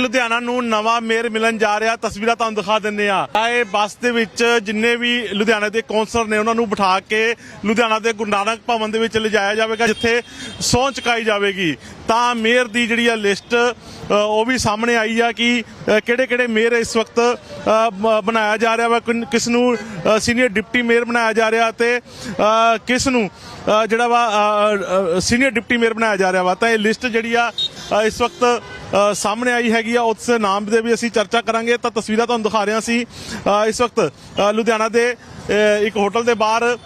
ਲੁਧਿਆਣਾ ਨੂੰ ਨਵਾਂ ਮੇਅਰ ਮਿਲਣ ਜਾ ਰਿਹਾ। ਤਸਵੀਰਾਂ ਤੁਹਾਨੂੰ ਦਿਖਾ ਦਿੰਦੇ ਆ ਇਹ ਬੱਸ ਦੇ ਵਿੱਚ ਜਿੰਨੇ ਵੀ ਲੁਧਿਆਣਾ ਦੇ ਕੌਂਸਲਰ ਨੇ, ਉਹਨਾਂ ਨੂੰ ਬਿਠਾ ਕੇ ਲੁਧਿਆਣਾ ਦੇ ਗੁਰੂ ਨਾਨਕ ਭਵਨ ਦੇ ਵਿੱਚ ਲਿਜਾਇਆ ਜਾਵੇਗਾ, ਜਿੱਥੇ ਸਹੁੰ ਚੁਕਾਈ ਜਾਵੇਗੀ। ਤਾਂ ਮੇਅਰ ਦੀ ਜਿਹੜੀ ਆ ਲਿਸਟ ਉਹ ਵੀ ਸਾਹਮਣੇ ਆਈ ਆ ਕਿ ਕਿਹੜੇ ਕਿਹੜੇ ਮੇਅਰ ਇਸ ਵਕਤ ਬ- ਬਣਾਇਆ ਜਾ ਰਿਹਾ ਵਾ, ਕਿਨ- ਕਿਸ ਨੂੰ ਸੀਨੀਅਰ ਡਿਪਟੀ ਮੇਅਰ ਬਣਾਇਆ ਜਾ ਰਿਹਾ ਤੇ ਕਿਸ ਨੂੰ ਜਿਹੜਾ ਵਾ ਸੀਨੀਅਰ ਡਿਪਟੀ ਮੇਅਰ ਬਣਾਇਆ ਜਾ ਰਿਹਾ ਵਾ। ਤਾਂ ਇਹ ਲਿਸਟ ਜਿਹੜੀ ਆ ਇਸ ਵਕਤ ਸਾਹਮਣੇ ਆਈ ਹੈਗੀ ਆ ਉਸ ਨਾਮ ਦੇ ਵੀ ਅਸੀਂ ਚਰਚਾ ਕਰਾਂਗੇ। ਤਾਂ ਤਸਵੀਰਾਂ ਤੁਹਾਨੂੰ ਦਿਖਾ ਰਿਹਾ ਸੀ। ਅ, ਇਸ ਵਕਤ ਲੁਧਿਆਣਾ ਦੇ ਇੱਕ ਹੋਟਲ ਦੇ ਬਾਹਰ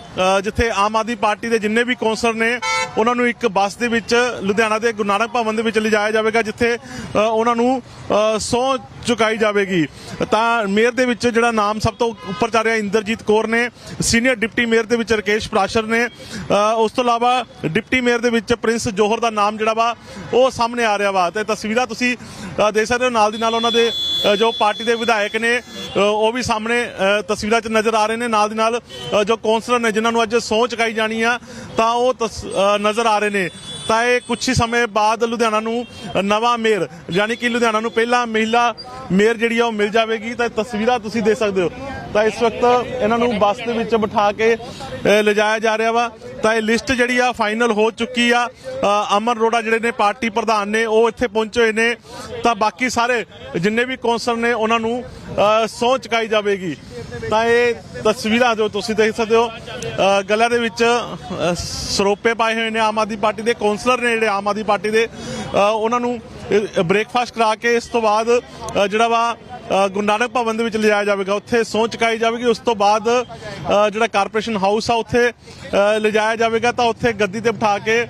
ਜਿੱਥੇ ਆਮ ਆਦਮੀ ਪਾਰਟੀ ਦੇ ਜਿੰਨੇ ਵੀ ਕੌਂਸਲਰ ਨੇ ਉਹਨਾਂ ਨੂੰ ਇੱਕ ਬੱਸ ਦੇ ਵਿੱਚ ਲੁਧਿਆਣਾ ਦੇ ਗੁਰੂ ਨਾਨਕ ਭਵਨ ਦੇ ਵਿੱਚ ਲਿਜਾਇਆ ਜਾਵੇਗਾ ਜਿੱਥੇ ਉਹਨਾਂ ਨੂੰ ਸੌ ਚੁਕਾਈ ਜਾਵੇਗੀ। ਤਾਂ ਮੇਅਰ ਦੇ ਵਿੱਚ ਜਿਹੜਾ ਨਾਮ ਸਭ ਤੋਂ ਉੱਪਰ ਚੱਲ ਰਿਹਾ ਇੰਦਰਜੀਤ ਕੌਰ ਨੇ ਸੀਨੀਅਰ ਡਿਪਟੀ ਮੇਅਰ ਦੇ ਵਿੱਚ ਰਕੇਸ਼ ਪ੍ਰਾਸ਼ਰ ਨੇ ਉਸ ਤੋਂ ਇਲਾਵਾ ਡਿਪਟੀ ਮੇਅਰ ਦੇ ਵਿੱਚ ਪ੍ਰਿੰਸ ਜੋਹਰ ਦਾ ਨਾਮ ਜਿਹੜਾ ਵਾ ਉਹ ਸਾਹਮਣੇ ਆ ਰਿਹਾ ਵਾ। ਤੇ ਤਸਵੀਰਾਂ ਤੁਸੀਂ ਅ, ਦੇਖ ਸਕਦੇ ਹੋ ਨਾਲ ਦੀ ਨਾਲ ਉਹਨਾਂ ਦੇ ਜੋ ਪਾਰਟੀ ਦੇ ਵਿਧਾਇਕ ਨੇ ਉਹ ਵੀ ਸਾਹਮਣੇ ਤਸਵੀਰਾਂ 'ਚ ਨਜ਼ਰ ਆ ਰਹੇ ਨੇ। ਨਾਲ ਦੀ ਨਾਲ ਜੋ ਕੌਂਸਲਰ ਨੇ ਜਿਨ੍ਹਾਂ ਨੂੰ ਅੱਜ ਸਹੁੰ ਚੁਕਾਈ ਜਾਣੀ ਆ ਤਾਂ ਉਹ ਤਸ- ਨਜ਼ਰ ਆ ਰਹੇ ਨੇ। ਤਾਂ ਇਹ ਕੁਝ ਹੀ ਸਮੇਂ ਬਾਅਦ ਲੁਧਿਆਣਾ ਨੂੰ ਨਵਾਂ ਮੇਅਰ ਯਾਨੀ ਕਿ ਲੁਧਿਆਣਾ ਨੂੰ ਪਹਿਲਾ ਮਹਿਲਾ ਮੇਅਰ ਜਿਹੜੀ ਆ ਉਹ ਮਿਲ ਜਾਵੇਗੀ। ਤਾਂ ਇਹ ਤਸਵੀਰਾਂ ਤੁਸੀਂ ਦੇਖ ਸਕਦੇ ਹੋ। ਤਾਂ ਇਸ ਵਕਤ ਇਹਨਾਂ ਨੂੰ ਬੱਸ ਦੇ ਵਿੱਚ ਬਿਠਾ ਕੇ ਲਿਜਾਇਆ ਜਾ ਰਿਹਾ ਵਾ। ਤਾਂ ਇਹ ਲਿਸਟ ਜਿਹੜੀ ਆ ਫਾਈਨਲ ਹੋ ਚੁੱਕੀ ਆ। ਅਮਨ ਰੋੜਾ ਜਿਹੜੇ ਨੇ ਪਾਰਟੀ ਪ੍ਰਧਾਨ ਨੇ ਉਹ ਇੱਥੇ ਪਹੁੰਚੇ ਹੋਏ ਨੇ। ਤਾਂ ਬਾਕੀ ਸਾਰੇ ਜਿੰਨੇ ਵੀ ਕੌਂਸਲ ਨੇ ਉਹਨਾਂ ਨੂੰ ਸਹੁੰ ਚੁਕਾਈ ਜਾਵੇਗੀ। ਤਾਂ ਇਹ ਤਸਵੀਰਾਂ ਜੋ ਤੁਸੀਂ ਦੇਖ ਸਕਦੇ ਹੋ। ਅ, ਦੇ ਵਿੱਚ ਸਰੋਪੇ ਪਾਏ ਹੋਏ ਨੇ ਆਮ ਆਦਮੀ ਪਾਰਟੀ ਦੇ ਕੌਂਸਲਰ ਨੇ ਜਿਹੜੇ ਆਮ ਆਦਮੀ ਪਾਰਟੀ ਦੇ। ਉਹਨਾਂ ਨੂੰ ਬ੍ਰੇਕਫਾਸਟ ਕਰਾ ਕੇ ਇਸ ਤੋਂ ਬਾਅਦ ਜਿਹੜਾ ਵਾ ਗੁਰੂ ਨਾਨਕ ਭਵਨ ਦੇ ਵਿੱਚ ਲਿਜਾਇਆ ਜਾਵੇਗਾ। ਉੱਥੇ ਸਹੁੰ ਚੁਕਾਈ ਜਾਵੇਗੀ। ਉਸ ਤੋਂ ਬਾਅਦ ਜਿਹੜਾ ਕਾਰਪੋਰੇਸ਼ਨ ਹਾਊਸ ਆ, ਉੱਥੇ ਲਿਜਾਇਆ ਜਾਵੇਗਾ। ਤਾਂ ਉੱਥੇ ਗੱਦੀ ਤੇ ਬਿਠਾ ਕੇ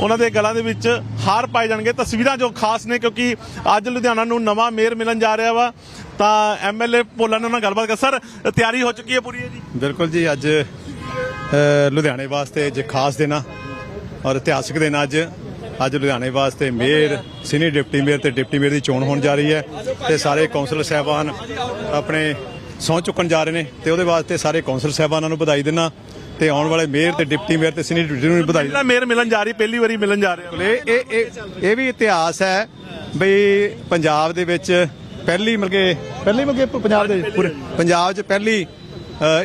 ਉਹਨਾਂ ਦੇ ਗਲਾਂ ਦੇ ਵਿੱਚ ਹਾਰ ਪਾਏ ਜਾਣਗੇ। ਤਸਵੀਰਾਂ ਜੋ ਖਾਸ ਨੇ, ਕਿਉਂਕਿ ਅੱਜ ਲੁਧਿਆਣਾ ਨੂੰ ਨਵਾਂ ਮੇਅਰ ਮਿਲਣ ਜਾ ਰਿਹਾ ਵਾ। ਤਾਂ ਐਮਐਲਏ ਭੋਲਾ ਨੇ ਉਹਨਾਂ ਨਾਲ ਗੱਲਬਾਤ ਕਰ ਸਰ, ਤਿਆਰੀ ਹੋ ਚੁੱਕੀ ਹੈ ਪੂਰੀ ਹੈ ਜੀ? ਬਿਲਕੁਲ ਜੀ, ਅੱਜ ਲੁਧਿਆਣੇ ਵਾਸਤੇ ਅੱਜ ਖਾਸ ਦਿਨ ਆ ਔਰ ਇਤਿਹਾਸਕ ਦਿਨ ਅੱਜ। ਅੱਜ ਲੁਧਿਆਣੇ ਵਾਸਤੇ ਮੇਅਰ ਸੀਨੀਅਰ ਡਿਪਟੀ ਮੇਅਰ ਤੇ ਡਿਪਟੀ ਮੇਅਰ ਦੀ ਚੋਣ ਹੋਣ ਜਾ ਰਹੀ ਹੈ ਤੇ ਸਾਰੇ ਕੌਂਸਲਰ ਸਾਹਿਬਾਨ ਆਪਣੇ ਸਹੁੰ ਚੁੱਕਣ ਜਾ ਰਹੇ ਨੇ ਤੇ ਉਹਦੇ ਵਾਸਤੇ ਸਾਰੇ ਕੌਂਸਲਰ ਸਾਹਿਬਾਨਾਂ ਨੂੰ ਵਧਾਈ ਦਿੰਨਾ ਤੇ ਆਉਣ ਵਾਲੇ ਮੇਅਰ ਤੇ ਡਿਪਟੀ ਮੇਅਰ ਤੇ ਸੀਨੀਅਰ ਡਿਪਟੀ ਨੂੰ ਵਧਾਈ ਪਹਿਲਾ ਮੇਅਰ ਮਿਲਣ ਜਾ ਰਹੀ ਪਹਿਲੀ ਵਾਰੀ ਮਿਲਣ ਜਾ ਰਿਹਾ ਇਹ ਇਹ ਇਹ ਵੀ ਇਤਿਹਾਸ ਹੈ ਬਈ ਪੰਜਾਬ ਦੇ ਵਿੱਚ ਪਹਿਲੀ ਮਿਲ ਕੇ ਪਹਿਲੀ ਮਿਲ ਕੇ ਪੰਜਾਬ ਦੇ ਪੰਜਾਬ 'ਚ ਪਹਿਲੀ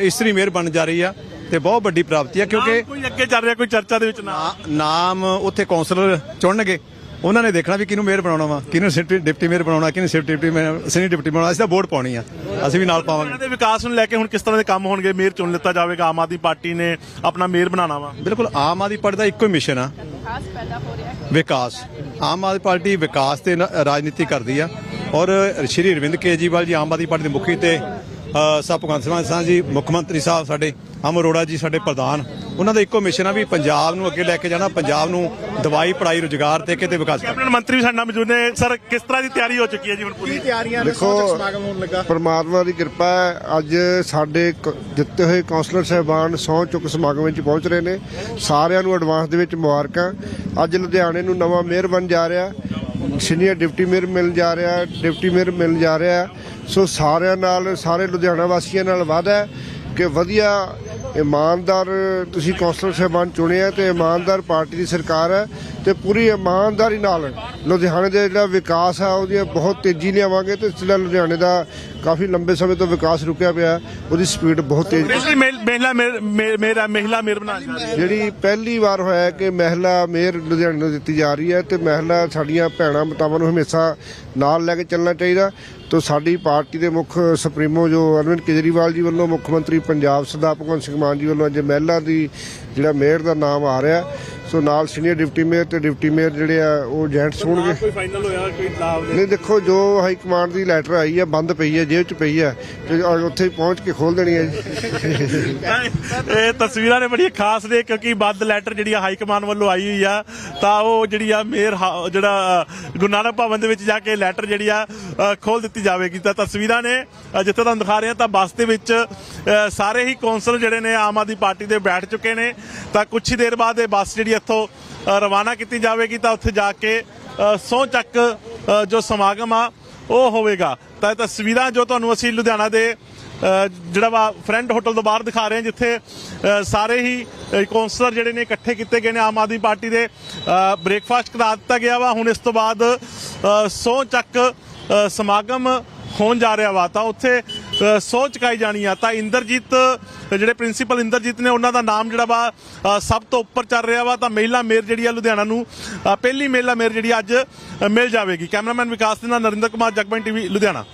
ਇਸਤਰੀ ਮੇਅਰ ਬਣ ਜਾ ਰਹੀ ਆ। ਤੇ ਬਹੁਤ ਵੱਡੀ ਪ੍ਰਾਪਤੀ ਆ ਕਿਉਂਕਿ ਕੋਈ ਅੱਗੇ ਚੱਲ ਰਿਹਾ ਕੋਈ ਚਰਚਾ ਦੇ ਵਿੱਚ ਨਾ? ਨਾਮ ਉੱਥੇ ਕੌਂਸਲਰ ਚੁਣਨਗੇ। ਉਹਨਾਂ ਨੇ ਦੇਖਣਾ ਵੀ ਕਿਹਨੂੰ ਮੇਅਰ ਬਣਾਉਣਾ ਵਾ ਕਿਹਨੂੰ ਸਿਟੀ ਡਿਪਟੀ ਮੇਅਰ ਬਣਾਉਣਾ ਕਿਹਨੂੰ city deputy mayor senior deputy ਬਣਾਉਣਾ ਅਸੀਂ ਤਾਂ ਵੋਟ ਪਾਉਣੀ ਆ ਅਸੀਂ ਵੀ ਨਾਲ ਪਾਵਾਂਗੇ। ਦੇ ਵਿਕਾਸ ਨੂੰ ਲੈ ਕੇ ਹੁਣ ਕਿਸ ਤਰ੍ਹਾਂ ਦੇ ਕੰਮ ਹੋਣਗੇ ਮੇਅਰ ਚੁਣ ਲਿੱਤਾ ਜਾਵੇਗਾ ਆਮ ਆਦਮੀ ਪਾਰਟੀ ਨੇ ਆਪਣਾ ਮੇਅਰ ਬਣਾਉਣਾ ਵਾ? ਬਿਲਕੁਲ ਆਮ ਆਦਮੀ ਪਾਰਟੀ ਦਾ ਇੱਕੋ ਹੀ ਮਿਸ਼ਨ ਆ। ਵਿਕਾਸ ਆਮ ਆਦਮੀ ਪਾਰਟੀ ਵਿਕਾਸ ਤੇ ਰਾਜਨੀਤੀ ਕਰਦੀ ਆ। ਔਰ ਸ਼੍ਰੀ ਅਰਵਿੰਦ ਕੇਜਰੀਵਾਲ ਜੀ ਆਮ ਆਦਮੀ ਪਾਰਟੀ ਦੇ ਮੁਖੀ ਤੇ ਸਾਹਿਬ ਭਗਵੰਤ ਮਾਨ ਸਾਹਿਬ ਜੀ ਮੁੱਖ ਮੰਤਰੀ ਸਾਹਿਬ ਸਾਡੇ ਅਮਰ ਅਰੋੜਾ ਜੀ ਸਾਡੇ ਪ੍ਰਧਾਨ ਉਹਨਾਂ ਦਾ ਇੱਕੋ ਮਿਸ਼ਨ ਆ ਵੀ ਪੰਜਾਬ ਨੂੰ ਅੱਗੇ ਲੈ ਕੇ ਜਾਣਾ ਪੰਜਾਬ ਨੂੰ ਦਵਾਈ ਪੜਾਈ ਰੁਜ਼ਗਾਰ ਤੇ ਵਿਕਾਸ ਕਰਨਾ। ਕੈਬਨਿਟ ਮੰਤਰੀ ਵੀ ਸਾਡੇ ਨਾਲ ਮੌਜੂਦ ਨੇ। ਸਰ ਕਿਸ ਤਰ੍ਹਾਂ ਦੀ ਤਿਆਰੀ ਹੋ ਚੁੱਕੀ ਹੈ ਜੀ ਹੁਣ ਪੂਰੀ? ਦੇਖੋ ਪਰਮਾਤਮਾ ਦੀ ਕਿਰਪਾ ਹੈ ਅੱਜ ਸਾਡੇ ਦਿੱਤੇ ਹੋਏ ਕਾਉਂਸਲਰ ਸਾਹਿਬਾਨ ਸਹੁੰ ਚੁੱਕ ਸਮਾਗਮ ਵਿੱਚ ਪਹੁੰਚ ਰਹੇ ਨੇ। ਸਾਰਿਆਂ ਨੂੰ ਐਡਵਾਂਸ ਦੇ ਵਿੱਚ ਮੁਬਾਰਕਾਂ। ਅੱਜ ਲੁਧਿਆਣੇ ਨੂੰ ਨਵਾਂ ਮੇਅਰ ਬਣ ਜਾ ਰਿਹਾ। ਸੀਨੀਅਰ ਡਿਪਟੀ ਮੇਅਰ ਮਿਲਣ ਜਾ ਰਿਹਾ ਡਿਪਟੀ ਮੇਅਰ ਮਿਲਣ ਜਾ ਰਿਹਾ। ਸੋ ਸਾਰਿਆਂ ਨਾਲ ਸਾਰੇ ਲੁਧਿਆਣਾ ਵਾਸੀਆਂ ਨਾਲ ਵਾਅਦਾ ਹੈ ਕਿ ਵਧੀਆ ਇਮਾਨਦਾਰ ਤੁਸੀਂ ਕੌਂਸਲਰ ਸਾਹਿਬਾਨ ਚੁਣੇ ਆ ਤੇ ਇਮਾਨਦਾਰ ਪਾਰਟੀ ਦੀ ਸਰਕਾਰ ਹੈ ਤੇ ਪੂਰੀ ਇਮਾਨਦਾਰੀ ਨਾਲ ਲੁਧਿਆਣੇ ਦਾ ਜਿਹੜਾ ਵਿਕਾਸ ਆ ਉਹਦੀ ਬਹੁਤ ਤੇਜ਼ੀ ਲਿਆਵਾਂਗੇ ਤੇ ਜਿਹੜਾ ਲੁਧਿਆਣੇ ਦਾ ਕਾਫੀ ਲੰਬੇ ਸਮੇਂ ਤੋਂ ਵਿਕਾਸ ਰੁਕਿਆ ਪਿਆ ਉਹਦੀ ਸਪੀਡ ਬਹੁਤ ਤੇਜ਼ ਮਹਿ- ਮਹਿਲਾ ਮੇਰਾ ਮਹਿਲਾ ਰਹੀ ਹੈ। ਜਿਹੜੀ ਪਹਿਲੀ ਵਾਰ ਹੋਇਆ ਹੈ ਕਿ ਮਹਿਲਾ ਮੇਅਰ ਲੁਧਿਆਣੇ ਨੂੰ ਦਿੱਤੀ ਜਾ ਰਹੀ ਹੈ ਤੇ ਮਹਿਲਾ ਸਾਡੀਆਂ ਭੈਣਾਂ ਮਤਾਵਾਂ ਨੂੰ ਹਮੇਸ਼ਾ ਨਾਲ ਲੈ ਕੇ ਚੱਲਣਾ ਚਾਹੀਦਾ। ਤੋ ਸਾਡੀ ਪਾਰਟੀ ਦੇ ਮੁੱਖ ਸੁਪਰੀਮੋ ਜੋ ਅਰਵਿੰਦ ਕੇਜਰੀਵਾਲ ਜੀ ਵੱਲੋਂ ਮੁੱਖ ਮੰਤਰੀ ਪੰਜਾਬ ਸਰਦਾਰ ਭਗਵੰਤ ਸਿੰਘ ਮਾਨ ਜੀ ਵੱਲੋਂ ਅੱਜ ਮਹਿਲਾ ਦੀ ਜਿਹੜਾ ਮੇਅਰ ਦਾ ਨਾਮ ਆ ਰਿਹਾ ਸੋ ਨਾਲ ਸੀਨੀਅਰ ਡਿਪਟੀ ਮੇਅਰ ਤੇ ਡਿਪਟੀ ਮੇਅਰ ਜਿਹੜੇ ਆ ਉਹ ਜੈਂਟਸ ਹੋਣਗੇ। ਕੋਈ ਫਾਈਨਲ ਹੋਇਆ ਕੋਈ ਲਾਭ ਨਹੀਂ ਦੇਖੋ ਜੋ ਹਾਈ ਕਮਾਂਡ ਦੀ ਲੈਟਰ ਆਈ ਹੈ ਬੰਦ ਪਈ ਹੈ ਜੇਬ 'ਚ ਪਈ ਹੈ ਤੇ ਉੱਥੇ ਪਹੁੰਚ ਕੇ ਖੋਲ ਦੇਣੀ ਹੈ ਜੀ। ਇਹ ਤਸਵੀਰਾਂ ਨੇ ਬੜੀ ਖਾਸ ਨੇ ਕਿਉਂਕਿ ਬੰਦ ਲੈਟਰ ਜਿਹੜੀ ਆ ਹਾਈ ਕਮਾਨ ਵੱਲੋਂ ਆਈ ਹੋਈ ਆ ਤਾਂ ਉਹ ਜਿਹੜੀ ਆ ਮੇਅਰ ਜਿਹੜਾ ਗੁਰੂ ਨਾਨਕ ਭਵਨ ਦੇ ਵਿੱਚ ਜਾ ਕੇ ਲੈਟਰ ਜਿਹੜੀ ਆ ਖੋਲ ਦਿੱਤੀ ਜਾਵੇਗੀ। ਤਾਂ ਤਸਵੀਰਾਂ ਨੇ ਜਿੱਥੇ ਤੁਹਾਨੂੰ ਦਿਖਾ ਰਹੇ ਹਾਂ ਤਾਂ ਬੱਸ ਦੇ ਵਿੱਚ ਸਾਰੇ ਹੀ ਕੌਂਸਲ ਜਿਹੜੇ ਨੇ ਆਮ ਆਦਮੀ ਪਾਰਟੀ ਦੇ ਬੈਠ ਚੁੱਕੇ ਨੇ। ਤਾਂ ਕੁਝ ਹੀ ਦੇਰ ਬਾਅਦ ਇਹ ਬੱਸ ਜਿਹੜੀ ਇੱਥੋਂ ਰਵਾਨਾ ਕੀਤੀ ਜਾਵੇਗੀ ਤਾਂ ਉੱਥੇ ਜਾ ਕੇ ਸੌ ਚੱਕ ਜੋ ਸਮਾਗਮ ਆ, ਉਹ ਹੋਵੇਗਾ। ਤਾਂ ਇਹ ਤਸਵੀਰਾਂ ਜੋ ਤੁਹਾਨੂੰ ਅਸੀਂ ਲੁਧਿਆਣਾ ਦੇ ਜਿਹੜਾ ਵਾ ਫਰੈਂਡ ਹੋਟਲ ਤੋਂ ਬਾਹਰ ਦਿਖਾ ਰਹੇ ਹਾਂ, ਜਿੱਥੇ ਸਾਰੇ ਹੀ ਕੌਂਸਲਰ ਜਿਹੜੇ ਨੇ ਇਕੱਠੇ ਕੀਤੇ ਗਏ ਨੇ ਆਮ ਆਦਮੀ ਪਾਰਟੀ ਦੇ। ਬ੍ਰੇਕਫਾਸਟ ਕਰਾ ਦਿੱਤਾ ਗਿਆ ਵਾ। ਹੁਣ ਇਸ ਤੋਂ ਬਾਅਦ ਸੌ ਚੱਕ ਸਮਾਗਮ ਹੋਣ ਜਾ ਰਿਹਾ ਵਾ। ਤਾਂ ਉੱਥੇ ਅ, ਸਹੁੰ ਚੁਕਾਈ ਜਾਣੀ ਆ। ਤਾਂ ਇੰਦਰਜੀਤ ਜਿਹੜੇ ਪ੍ਰਿੰਸੀਪਲ ਇੰਦਰਜੀਤ ਨੇ ਉਹਨਾਂ ਦਾ ਨਾਮ ਜਿਹੜਾ ਵਾ ਸਭ ਤੋਂ ਉੱਪਰ ਚੱਲ ਰਿਹਾ ਵਾ। ਤਾਂ ਮਹਿਲਾ ਮੇਅਰ ਜਿਹੜੀ ਆ ਲੁਧਿਆਣਾ ਨੂੰ ਪਹਿਲੀ ਮਹਿਲਾ ਮੇਅਰ ਜਿਹੜੀ ਅੱਜ ਮਿਲ ਜਾਵੇਗੀ। ਕੈਮਰਾਮੈਨ ਵਿਕਾਸ ਦੇ ਨਾਲ ਨਰਿੰਦਰ ਕੁਮਾਰ ਜਗਬਨ ਟੀਵੀ ਲੁਧਿਆਣਾ।